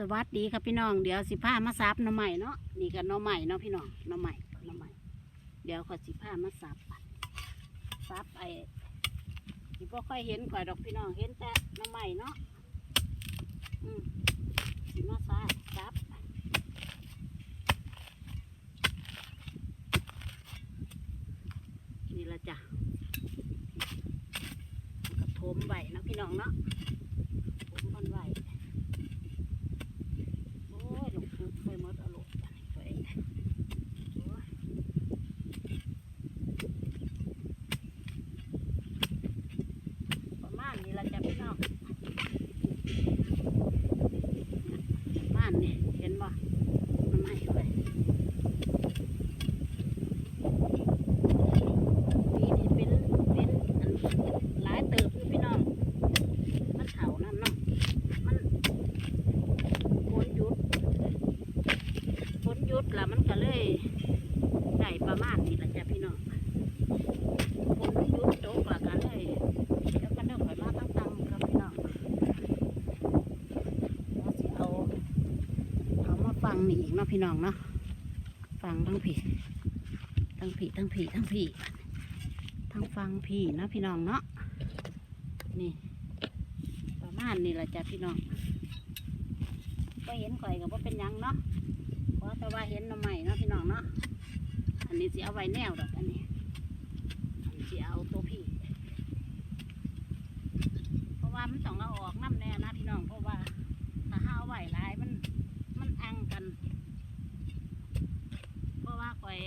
สวัสดีครับพี่น้องเดี๋ยวสิผ้ามาซับน่อใหม่เนาะนี่ก็หน่อใหม่เนาะพี่น้องน่อใหม่น่อใหม่เดี๋ยวขอสิผ้ามาซับซับไอ้ที่พ่ค่อยเห็นข่อยดอกพี่น้องเห็นแต่น่อใหม่เนาะอืมสิมาซับซับนี่ละจ้ะกระทมใบเนาะพี่น้องเนาะผมมันไหว โอ้ยลงทุนไปหมดอารมณ์ไปโอ้ยประมาณนี้ละจ้ะพี่น้องประมาณนี้ เห็นบ่มันไม่ไปปีนี้เป็นเป็นอันหลายเติบอยู่พี่น้อง มันเถาน้ำเนาะมันฝนหยุดฝนหยุดแล้วมันก็เลยได้ประมาณนี้ละจ้ะพี่น้องฝนหยุดตกแล้วก็เลยเดี๋ยวก็เดินไปมาตั้งตังครับพี่น้องแล้วสิเอาเอามาฟัง นี่อีกเนาะพี่น้องเนาะฟังทั้งผีทั้งผีทั้งผีทั้งผีทั้งฟังผีเนาะพี่น้องเนาะนี่ ประมาณนี้ละจ้ะพี่น้องก็เห็นข่อยกับว่าเป็นยังเนาะเพราะแต่ว่าเห็นหน่อใหม่เนาะพี่น้องเนาะอันนี้สิเอาไว้แนวดอกอันนี้นี้สิเอาตัวพี่ เพราะว่ามันต้องเอาออกน้ำแน่นะพี่น้อง เพราะว่าถ้าห้าเอาไว้หลายมันมันอังกัน เพราะว่าก่อย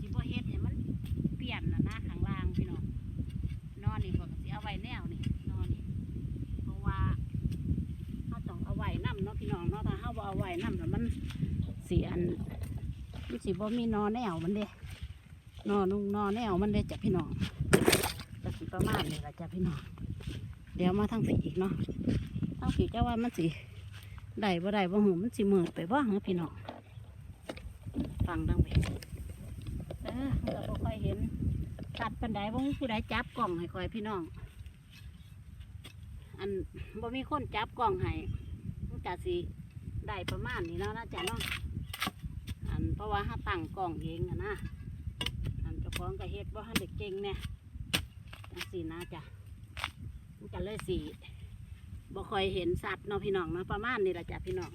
สิบ่เฮ็ดเนี่ยมันเปลี่ยนนะนะข้างล่างพี่น้อง นอนนี่ก็สิเอาไว้แนวนี่นอนนี่ เพราะว่าเขาต้องเอาไว้น้ำเนาะพี่น้องเนาะถ้าเขาบ่เอาไว้ น้ำแล้วมันเสียอันมันสิบ่มีนอแนวมันเด้นอนุ่งนอแนวมันเด้จ้ะพี่น้องก็สิประมาณนี้ละจ้ะพี่น้องเดี๋ยวมาทางผีอีกเนาะทางผีเจ้าว่ามันสิได้บ่ได้บ่หูมันสิมืดไปบ่เหรอพี่น้องฟังทางผีเออเราบ่ค่อยเห็นตัดปันไดบ่ผู้ใดจับกล่องให้คอยพี่น้อง อันบ่มีคนจับกล้องให้มันจะสิ ได้ประมาณนี้เนาะนะจ๊ะเนาะอันเพราะว่าถ้าตั้งกล้องเองอะนะอันเจ้าของก็เฮ็ดว่าห้เด็กเก่งเนี่ยจังสีนะจ๊ะมันก็เลยสีบ่คอยเห็นสัตว์เนาะพี่น้องเนาะประมาณนี้ละจ้ะพี่น้อง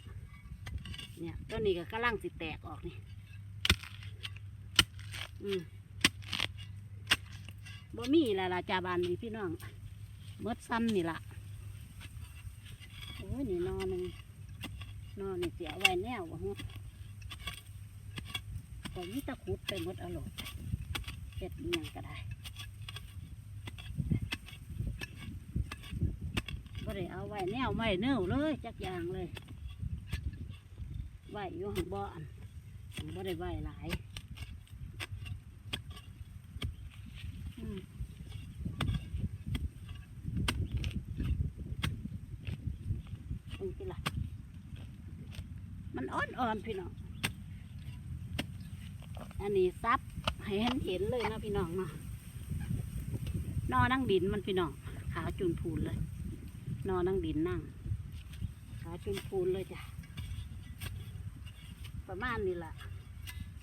เนี่ยต้นนี้ก็กำลังสิแตกออกนี่อืมบ่มีละละจ้ะบานนี้พี่น้องเมดซ้ำนี่ละโอ้ยนี่นอนหนึ่ง นอนนี่เสียไว้แนววะฮะก็มีตะขุดไปหมดอารมณ์เจ็ดอิหยังก็ได้บ่ได้เอาไว้แนวไม่เนิ่วเลยจักอย่างเลยไว้อยู่หังบ่อนบ่ได้ไว้หลายอืม มึงสิล่ะ มันอ่อนอ่อนๆพี่น้อง อันนี้ซับให้เห็นเห็นเลยนะพี่น้องเนาะนอนั่งดินมันพี่น้อง ขาจุนพูนเลย นอนั่งดินนั่ง ขาจุนพูนเลยจ้ะ ประมาณนี้แหละ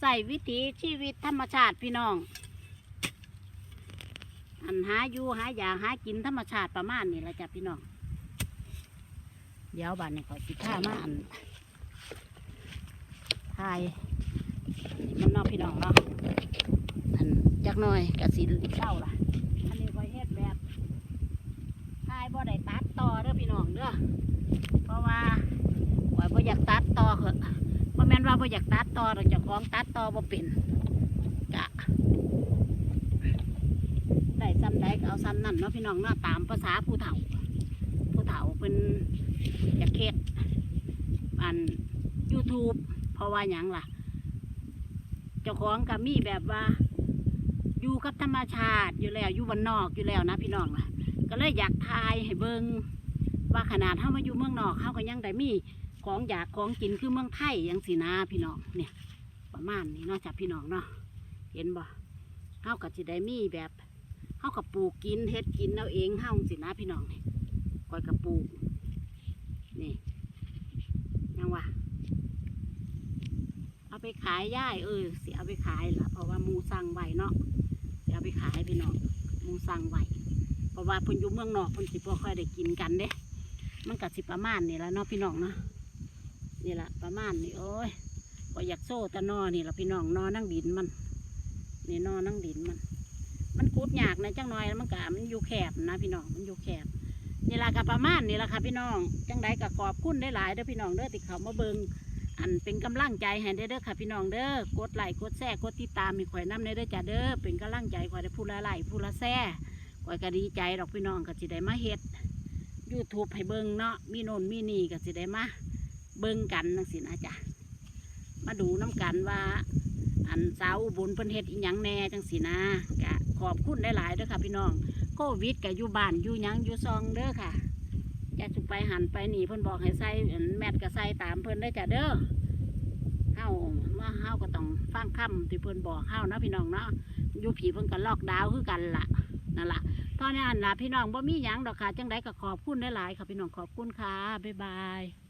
ใส่วิถีชีวิตธรรมชาติพี่น้อง อันหาอยู่หาอยากหากินธรรมชาติประมาณนี้แหละจ้ะพี่น้อง เดี๋ยวบัดนี้ขอยสิท่ามาอัน ทายมันเนอกพี่น้องเนาะอันจักหน่อยกะสิเศร้าล่ะอันนี้ขอยเฮ็ดแบบทายบ่ได้ตัดต่อเด้อพี่น้องเด้อเพราะว่าข่อยบ่อยากตัดต่อเหอะบ่แม่นว่าบ่อยากตัดต่อดอกเจ้าของตัดต่อบ่เป็นกะได้ซ้ำใดก็เอาซ้ำนั่นเนาะพี่น้องเนาะตามภาษาผู้เฒ่า ผู้เฒ่าเป็นอยากเฮ็ดอัน YouTube เพราะว่าหยังล่ะ เจ้าของก็มีแบบว่า อยู่กับธรรมชาติอยู่แล้วอยู่วันนอกอยู่แล้วนะพี่น้องล่ะ ก็เลยอยากทายให้เบิงว่าขนาดเฮามาอยู่เมืองนอกเฮาก็ยังได้มีของอยากของกินคือเมืองไทยยังสินะพี่น้องเนี่ย ประมาณนี้เนาะจากพี่น้องเนาะเห็นบ่เฮาก็สิได้มีแบบเฮาก็ปลูกกินเฮ็ดกินเอาเองเฮาสินะพี่น้องนี่คอยกระปลูกนี่ยังวะ ไปขายย่ายเออเสิเอาไปขายล่ะเพราะว่ามูสั่งไว้เนาะเสิเอาไปขายพี่น้องมูสั่งไว้เพราะว่าเพิ่นอยู่เมืองนอกเพิ่นสิบ่ค่อยได้กินกันเด้มันก็สิประมาณนี่ละเนาะพี่น้องเนาะนี่ละประมาณนี่โอ้ยก็อยากโซ่ตะนอนี่ละพี่น้องนอนั่งดินมันนี่นอนั่งดินมัน มันกุดหยากในะจังหน่อยแล้วมันก็มันอยู่แคบนะพี่น้องมันอยู่แคบนี่ละก็ประมาณนี่ละค่ะพี่น้องจังใดก็ขอบคุณได้หลายเด้อพี่น้องเด้อที่เขามาเบิง อันเป็นกำลังใจให้เด้อเด้อค่ะพี่น้องเด้อกดไลค์กดแชร์กดติดตามมีข่อยน้ำในเด้อจ้าเด้อเป็นกำลังใจข่อยได้พูดละไลค์พูดละแชร์ข่อยก็ดีใจดอกพี่น้องก็สิได้มาเฮ็ดยูทูบให้เบิ่งเนาะมีโน่นมีนี่ก็สิได้มาเบิ่งกันนังสินะจ้ะมาดูน้กันว่า อันสาวบุญเพิ่นเฮ็ดอีหยังแน่จังสินะก็ขอบคุณหลายๆเด้อค่ะพี่น้องโควิดก็อยู่บ้านอยู่หยังอยู่ซองเด้อค่ะ จะจุไปหันไปหนีเพิ่นบอกให้ใส่แมทก็ใส่ตามเพิ่นได้จ้ะเด้อเฮาว่าเฮาก็ต้องฟังคำที่เพิ่นบอกเฮานะพี่น้องเนาะอยู่ผีเพิ่นก็ลอกดาวคือกันล่ะนั่นล่ะตอนนี้อันล่ะพี่น้องบ่มีหยังดอกค่ะจังไดก็ขอบคุณหลายๆค่ะพี่น้องขอบคุณค่ะบ๊ายบาย